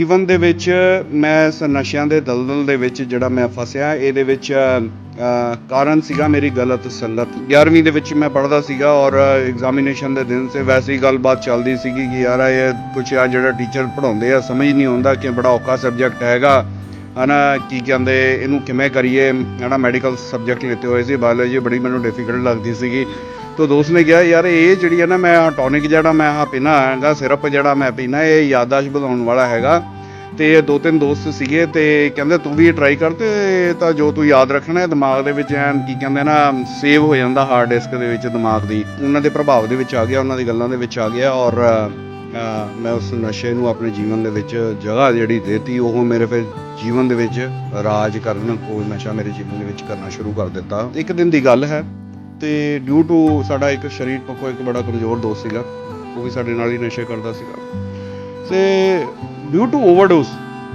ਜੀਵਨ ਦੇ ਵਿੱਚ ਮੈਂ ਨਸ਼ਿਆਂ ਦੇ ਦਲਦਲ ਦੇ ਵਿੱਚ ਜਿਹੜਾ ਮੈਂ ਫਸਿਆ, ਇਹਦੇ ਵਿੱਚ ਕਾਰਨ ਸੀਗਾ ਮੇਰੀ ਗਲਤ ਸੰਗਤ। 11ਵੀਂ ਦੇ ਵਿੱਚ ਮੈਂ ਪੜ੍ਹਦਾ ਸੀਗਾ ਔਰ ਐਗਜ਼ਾਮੀਨੇਸ਼ਨ ਦੇ ਦਿਨ ਸੇ ਹੀ ਗੱਲਬਾਤ ਚੱਲਦੀ ਸੀਗੀ ਕਿ ਯਾਰ ਇਹ ਕੁਛ ਆ ਜਿਹੜਾ ਟੀਚਰ ਪੜ੍ਹਾਉਂਦੇ ਆ, ਸਮਝ ਨਹੀਂ ਆਉਂਦਾ ਕਿ ਬੜਾ ਔਖਾ ਸਬਜੈਕਟ ਹੈਗਾ। ਹਨਾ, ਕੀ ਕਹਿੰਦੇ, ਇਹਨੂੰ ਕਿਵੇਂ ਕਰੀਏ? ਹਨਾ ਮੈਡੀਕਲ ਸਬਜੈਕਟ ਲਿੱਤੇ ਹੋਏ ਸੀ ਬਾਇਓਲੋਜੀ ਬੜੀ ਮੈਨੂੰ ਡਿਫਿਕਲਟ ਲੱਗਦੀ ਸੀਗੀ। ਤੋ ਦੋਸਤ ਨੇ ਕਿਹਾ, ਯਾਰ ਇਹ ਜਿਹੜੀ ਹੈ ਨਾ, ਮੈਂ ਟੌਨਿਕ ਜਿਹੜਾ ਮੈਂ ਆਹ ਪੀਣਾ ਹੈਗਾ ਸਿਰਪ ਜਿਹੜਾ ਮੈਂ ਪੀਣਾ ਇਹ ਯਾਦਾਸ਼ਤ ਵਧਾਉਣ ਵਾਲਾ ਹੈਗਾ। ਤੇ ਇਹ ਦੋ ਤਿੰਨ ਦੋਸਤ ਸੀਗੇ ਤੇ ਕਹਿੰਦੇ, ਤੂੰ ਵੀ ਟਰਾਈ ਕਰ ਤੇ ਤਾਂ ਜੋ ਤੂੰ ਯਾਦ ਰੱਖਣਾ ਹੈ ਦਿਮਾਗ ਦੇ ਵਿੱਚ ਐਨ ਕੀ ਕਹਿੰਦੇ ਨਾ ਸੇਵ ਹੋ ਜਾਂਦਾ ਹਾਰਡ ਡਿਸਕ ਦੇ ਵਿੱਚ ਦਿਮਾਗ ਦੀ। ਉਹਨਾਂ ਦੇ ਪ੍ਰਭਾਵ ਦੇ ਵਿੱਚ ਆ ਗਿਆ, ਉਹਨਾਂ ਦੀ ਗੱਲਾਂ ਦੇ ਵਿੱਚ ਆ ਗਿਆ ਔਰ ਮੈਂ ਉਸ ਨਸ਼ੇ ਨੂੰ ਆਪਣੇ ਜੀਵਨ ਦੇ ਵਿੱਚ ਜਗ੍ਹਾ ਜਿਹੜੀ ਦੇਤੀ, ਉਹ ਮੇਰੇ ਫਿਰ ਜੀਵਨ ਦੇ ਵਿੱਚ ਰਾਜ ਕਰਨ ਕੋਈ ਨਸ਼ਾ ਮੇਰੇ ਜੀਵਨ ਦੇ ਵਿੱਚ ਕਰਨਾ ਸ਼ੁਰੂ ਕਰ ਦਿੱਤਾ। ਇੱਕ ਦਿਨ ਦੀ ਗੱਲ ਹੈ ਤੇ ਡਿਊ ਟੂ ਸਾਡਾ ਇੱਕ ਸਰੀਰ ਪੱਖੋਂ ਇੱਕ ਬੜਾ ਕਮਜ਼ੋਰ ਦੋਸਤ ਸੀਗਾ, ਉਹ ਵੀ ਸਾਡੇ ਨਾਲ ਹੀ ਨਸ਼ੇ ਕਰਦਾ ਸੀਗਾ। ਤੇ ਡਿਊ ਟੂ ਓਵਰਡੋਸ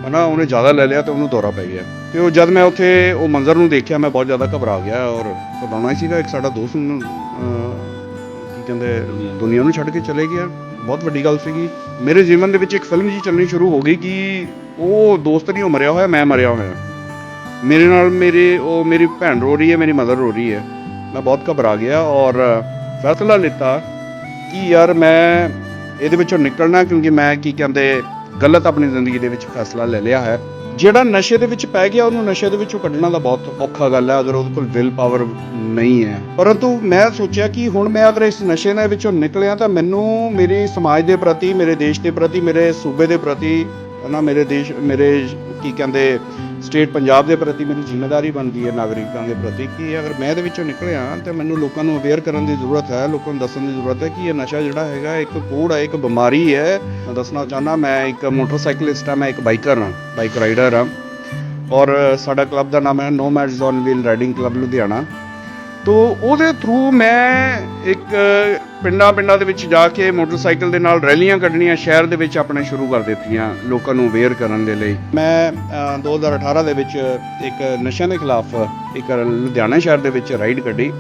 ਹਨਾ, ਉਹਨੇ ਜ਼ਿਆਦਾ ਲੈ ਲਿਆ ਤੇ ਉਹਨੂੰ ਦੌਰਾ ਪੈ ਗਿਆ। ਤੇ ਉਹ ਜਦ ਮੈਂ ਉੱਥੇ ਉਹ ਮੰਜ਼ਰ ਨੂੰ ਦੇਖਿਆ, ਮੈਂ ਬਹੁਤ ਜ਼ਿਆਦਾ ਘਬਰਾ ਗਿਆ ਔਰ ਘਬਰਾਉਣਾ ਹੀ ਸੀਗਾ। ਇੱਕ ਸਾਡਾ ਦੋਸਤ ਨੂੰ ਕੀ ਕਹਿੰਦੇ, ਦੁਨੀਆ ਨੂੰ ਛੱਡ ਕੇ ਚਲੇ ਗਿਆ। ਬਹੁਤ ਵੱਡੀ ਗੱਲ ਸੀਗੀ। ਮੇਰੇ ਜੀਵਨ ਦੇ ਵਿੱਚ ਇੱਕ ਫਿਲਮ ਜੀ ਚੱਲਣੀ ਸ਼ੁਰੂ ਹੋ ਗਈ ਕਿ ਉਹ ਦੋਸਤ ਨਹੀਂ, ਉਹ ਮਰਿਆ ਹੋਇਆ, ਮੈਂ ਮਰਿਆ ਹੋਇਆ। ਮੇਰੇ ਨਾਲ ਮੇਰੇ, ਉਹ ਮੇਰੀ ਭੈਣ ਰੋ ਰਹੀ ਹੈ, ਮੇਰੀ ਮਦਰ ਰੋ ਰਹੀ ਹੈ। ਮੈਂ ਬਹੁਤ ਘਬਰਾ ਗਿਆ ਔਰ ਫੈਸਲਾ ਲਿੱਤਾ ਕਿ ਯਾਰ ਮੈਂ ਇਹਦੇ ਵਿੱਚੋਂ ਨਿਕਲਣਾ ਕਿਉਂਕਿ ਮੈਂ ਕੀ ਕਹਿੰਦੇ ਗਲਤ ਆਪਣੀ ਜ਼ਿੰਦਗੀ ਦੇ ਵਿੱਚ ਫੈਸਲਾ ਲੈ ਲਿਆ ਹੈ। ਜਿਹੜਾ ਨਸ਼ੇ ਦੇ ਵਿੱਚ ਪੈ ਗਿਆ, ਉਹਨੂੰ ਨਸ਼ੇ ਦੇ ਵਿੱਚੋਂ ਕੱਢਣਾ ਤਾਂ ਬਹੁਤ ਔਖਾ ਗੱਲ ਹੈ, ਅਗਰ ਉਹਦੇ ਕੋਲ ਵਿਲ ਪਾਵਰ ਨਹੀਂ ਹੈ। ਪਰੰਤੂ ਮੈਂ ਸੋਚਿਆ ਕਿ ਹੁਣ ਮੈਂ ਅਗਰ ਇਸ ਨਸ਼ੇ ਦੇ ਵਿੱਚੋਂ ਨਿਕਲਿਆ ਤਾਂ ਮੈਨੂੰ ਮੇਰੇ ਸਮਾਜ ਦੇ ਪ੍ਰਤੀ, ਮੇਰੇ ਦੇਸ਼ ਦੇ ਪ੍ਰਤੀ, ਮੇਰੇ ਸੂਬੇ ਦੇ ਪ੍ਰਤੀ ਨਾ ਮੇਰੇ ਦੇਸ਼, ਮੇਰੇ ਕੀ ਕਹਿੰਦੇ, ਸਟੇਟ ਪੰਜਾਬ ਦੇ ਪ੍ਰਤੀ ਮੇਰੀ ਜ਼ਿੰਮੇਵਾਰੀ ਬਣਦੀ ਹੈ, ਨਾਗਰਿਕਾਂ ਦੇ ਪ੍ਰਤੀ ਕਿ ਅਗਰ ਮੈਂ ਇਹਦੇ ਵਿੱਚੋਂ ਨਿਕਲਿਆ ਤਾਂ ਮੈਨੂੰ ਲੋਕਾਂ ਨੂੰ ਅਵੇਅਰ ਕਰਨ ਦੀ ਜ਼ਰੂਰਤ ਹੈ, ਲੋਕਾਂ ਨੂੰ ਦੱਸਣ ਦੀ ਜ਼ਰੂਰਤ ਹੈ ਕਿ ਇਹ ਨਸ਼ਾ ਜਿਹੜਾ ਹੈਗਾ, ਇੱਕ ਕੋੜ ਹੈ, ਇੱਕ ਬਿਮਾਰੀ ਹੈ। ਮੈਂ ਦੱਸਣਾ ਚਾਹੁੰਦਾ, ਮੈਂ ਇੱਕ ਮੋਟਰਸਾਈਕਲਿਸਟ ਹਾਂ, ਮੈਂ ਇੱਕ ਬਾਈਕਰ ਹਾਂ, ਬਾਈਕ ਰਾਈਡਰ ਹਾਂ। ਔਰ ਸਾਡਾ ਕਲੱਬ ਦਾ ਨਾਮ ਹੈ nomads on wheel riding club Ludhiana. ਤੋ ਉਹਦੇ ਥਰੂ ਮੈਂ ਇੱਕ ਪਿੰਡਾਂ ਪਿੰਡਾਂ ਦੇ ਵਿੱਚ ਜਾ ਕੇ ਮੋਟਰਸਾਈਕਲ ਦੇ ਨਾਲ ਰੈਲੀਆਂ ਕੱਢਣੀਆਂ ਸ਼ਹਿਰ ਦੇ ਵਿੱਚ ਆਪਣੇ ਸ਼ੁਰੂ ਕਰ ਦਿੱਤੀਆਂ ਲੋਕਾਂ ਨੂੰ ਅਵੇਅਰ ਕਰਨ ਦੇ ਲਈ। ਮੈਂ ਅ, 2018 ਦੇ ਵਿੱਚ ਇੱਕ ਨਸ਼ਿਆਂ ਦੇ ਖਿਲਾਫ ਇੱਕ ਲੁਧਿਆਣਾ ਸ਼ਹਿਰ ਦੇ ਵਿੱਚ ਰਾਈਡ ਕੱਢੀ।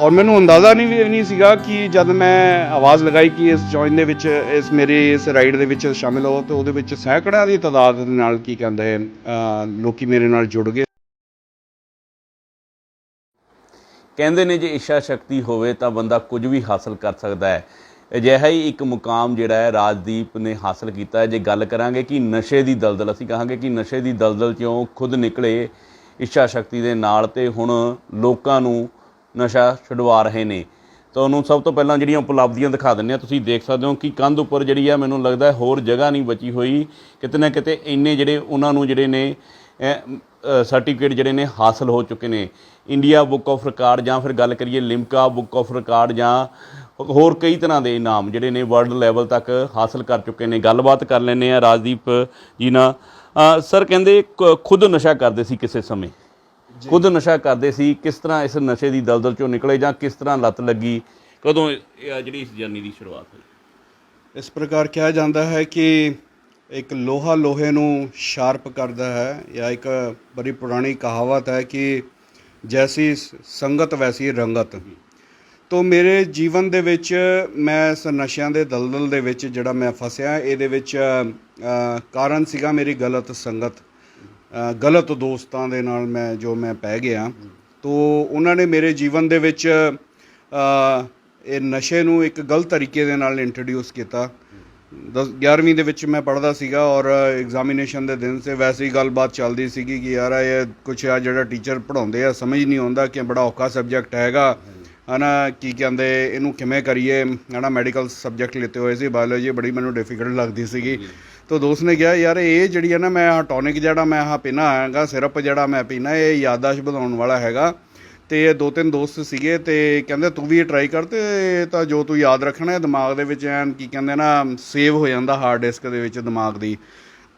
ਔਰ ਮੈਨੂੰ ਅੰਦਾਜ਼ਾ ਨਹੀਂ ਵੀ ਨਹੀਂ ਸੀਗਾ ਕਿ ਜਦ ਮੈਂ ਆਵਾਜ਼ ਲਗਾਈ ਕਿ ਇਸ ਜੁਆਇਨ ਦੇ ਵਿੱਚ ਇਸ ਮੇਰੀ ਇਸ ਰਾਈਡ ਦੇ ਵਿੱਚ ਸ਼ਾਮਿਲ ਹੋ ਤੇ ਉਹਦੇ ਵਿੱਚ ਸੈਂਕੜਿਆਂ ਦੀ ਤਾਦਾਦ ਦੇ ਨਾਲ ਕੀ ਕਹਿੰਦੇ ਅ, ਲੋਕੀ ਮੇਰੇ ਨਾਲ ਜੁੜ ਗਏ। ਕਹਿੰਦੇ ਨੇ ਜੇ ਇੱਛਾ ਸ਼ਕਤੀ ਹੋਵੇ ਤਾਂ ਬੰਦਾ ਕੁਝ ਵੀ ਹਾਸਲ ਕਰ ਸਕਦਾ ਹੈ। ਅਜਿਹਾ ਹੀ ਇੱਕ ਮੁਕਾਮ ਜਿਹੜਾ ਹੈ, ਰਾਜਦੀਪ ਨੇ ਹਾਸਲ ਕੀਤਾ ਹੈ। ਜੇ ਗੱਲ ਕਰਾਂਗੇ ਕਿ ਨਸ਼ੇ ਦੀ ਦਲਦਲ, ਅਸੀਂ ਕਹਾਂਗੇ ਕਿ ਨਸ਼ੇ ਦੀ ਦਲਦਲ ਚੋਂ ਖੁਦ ਨਿਕਲੇ ਇੱਛਾ ਸ਼ਕਤੀ ਦੇ ਨਾਲ ਤੇ ਹੁਣ ਲੋਕਾਂ ਨੂੰ ਨਸ਼ਾ ਛੁਡਵਾ ਰਹੇ ਨੇ। ਤੁਹਾਨੂੰ ਸਭ ਤੋਂ ਪਹਿਲਾਂ ਜਿਹੜੀਆਂ ਉਪਲਬਧੀਆਂ ਦਿਖਾ ਦਿੰਦੇ ਆ ਤੁਸੀਂ ਦੇਖ ਸਕਦੇ ਹੋ ਕਿ ਕੰਧ ਉੱਪਰ ਜਿਹੜੀ ਆ, ਮੈਨੂੰ ਲੱਗਦਾ ਹੋਰ ਜਗ੍ਹਾ ਨਹੀਂ ਬਚੀ ਹੋਈ। ਕਿਤੇ ਨਾ ਕਿਤੇ ਇੰਨੇ ਜਿਹੜੇ ਉਹਨਾਂ ਨੂੰ ਜਿਹੜੇ ਨੇ ਸਰਟੀਫਿਕੇਟ ਜਿਹੜੇ ਨੇ ਹਾਸਲ ਹੋ ਚੁੱਕੇ ਨੇ। ਇੰਡੀਆ ਬੁੱਕ ਆਫ ਰਿਕਾਰਡ ਜਾਂ ਫਿਰ ਗੱਲ ਕਰੀਏ ਲਿਮਕਾ ਬੁੱਕ ਆਫ ਰਿਕਾਰਡ ਜਾਂ ਹੋਰ ਕਈ ਤਰ੍ਹਾਂ ਦੇ ਇਨਾਮ ਜਿਹੜੇ ਨੇ ਵਰਲਡ ਲੈਵਲ ਤੱਕ ਹਾਸਲ ਕਰ ਚੁੱਕੇ ਨੇ। ਗੱਲਬਾਤ ਕਰ ਲੈਂਦੇ ਆ ਰਾਜਦੀਪ ਜੀ ਨਾਲ। ਸਰ ਕਹਿੰਦੇ ਖੁਦ ਨਸ਼ਾ ਕਰਦੇ ਸੀ ਕਿਸੇ ਸਮੇਂ। ਖੁਦ ਨਸ਼ਾ ਕਰਦੇ ਸੀ ਕਿਸ ਤਰ੍ਹਾਂ ਇਸ ਨਸ਼ੇ ਦੀ ਦਲਦਲ ਚੋਂ ਨਿਕਲੇ ਜਾਂ ਕਿਸ ਤਰ੍ਹਾਂ ਲੱਤ ਲੱਗੀ? ਕਦੋਂ ਜਿਹੜੀ ਇਸ ਜਰਨੀ ਦੀ ਸ਼ੁਰੂਆਤ ਹੋਈ? ਇਸ ਪ੍ਰਕਾਰ ਕਿਹਾ ਜਾਂਦਾ ਹੈ ਕਿ ਇੱਕ ਲੋਹਾ ਲੋਹੇ ਨੂੰ ਸ਼ਾਰਪ ਕਰਦਾ ਹੈ ਜਾਂ ਇੱਕ ਬੜੀ ਪੁਰਾਣੀ ਕਹਾਵਤ ਹੈ ਕਿ ਜੈਸੀ ਸ- ਸੰਗਤ ਵੈਸੀ ਰੰਗਤ। ਤੋਂ ਮੇਰੇ ਜੀਵਨ ਦੇ ਵਿੱਚ ਮੈਂ ਇਸ ਨਸ਼ਿਆਂ ਦੇ ਦਲਦਲ ਦੇ ਵਿੱਚ ਜਿਹੜਾ ਮੈਂ ਫਸਿਆ, ਇਹਦੇ ਵਿੱਚ ਕਾਰਨ ਸੀਗਾ ਮੇਰੀ ਗਲਤ ਸੰਗਤ। ਗਲਤ ਦੋਸਤਾਂ ਦੇ ਨਾਲ ਮੈਂ, ਜੋ ਮੈਂ ਪੈ ਗਿਆ। ਤੋਂ ਉਹਨਾਂ ਨੇ ਮੇਰੇ ਜੀਵਨ ਦੇ ਵਿੱਚ ਇਹ ਨਸ਼ੇ ਨੂੰ ਇੱਕ ਗਲਤ ਤਰੀਕੇ ਦੇ ਨਾਲ ਇੰਟਰੋਡਿਊਸ ਕੀਤਾ। ਦਸ 11ਵੀਂ ਦੇ ਵਿੱਚ ਮੈਂ ਪੜ੍ਹਦਾ ਸੀਗਾ ਔਰ ਐਗਜ਼ਾਮੀਨੇਸ਼ਨ ਦੇ ਦਿਨ ਸੇ ਵੈਸੀ ਹੀ ਗੱਲਬਾਤ ਚੱਲਦੀ ਸੀਗੀ ਕਿ ਯਾਰ ਇਹ ਕੁਛ ਆ ਜਿਹੜਾ ਟੀਚਰ ਪੜ੍ਹਾਉਂਦੇ ਆ ਸਮਝ ਨਹੀਂ ਆਉਂਦਾ ਕਿ ਬੜਾ ਔਖਾ ਸਬਜੈਕਟ ਹੈਗਾ। ਹਨਾ ਕੀ ਕਹਿੰਦੇ ਇਹਨੂੰ ਕਿਵੇਂ ਕਰੀਏ? ਹਨਾ ਮੈਡੀਕਲ ਸਬਜੈਕਟ ਲਿੱਤੇ ਹੋਏ ਸੀ ਬਾਇਓਲੋਜੀ ਬੜੀ ਮੈਨੂੰ ਡਿਫਿਕਲਟ ਲੱਗਦੀ ਸੀਗੀ। ਤੋ ਦੋਸਤ ਨੇ ਕਿਹਾ ਯਾਰ ਇਹ ਜਿਹੜੀ ਹੈ ਨਾ ਮੈਂ ਆਹ ਟੌਨਿਕ ਜਿਹੜਾ ਮੈਂ ਆਹ ਪੀਣਾ ਹੈਗਾ ਸਿਰਪ ਜਿਹੜਾ ਮੈਂ ਪੀਣਾ ਇਹ ਯਾਦਾਸ਼ਤ ਵਧਾਉਣ ਵਾਲਾ ਹੈਗਾ। ਤੇ ਇਹ ਦੋ ਤਿੰਨ ਦੋਸਤ ਸੀਗੇ ਤੇ ਕਹਿੰਦੇ ਤੂੰ ਵੀ ਇਹ ਟਰਾਈ ਕਰ ਤੇ ਤਾਂ ਜੋ ਤੂੰ ਯਾਦ ਰੱਖਣਾ ਹੈ ਦਿਮਾਗ ਦੇ ਵਿੱਚ ਐਨ ਕੀ ਕਹਿੰਦੇ ਨਾ ਸੇਵ ਹੋ ਜਾਂਦਾ ਹਾਰਡ ਡਿਸਕ ਦੇ ਵਿੱਚ ਦਿਮਾਗ ਦੀ।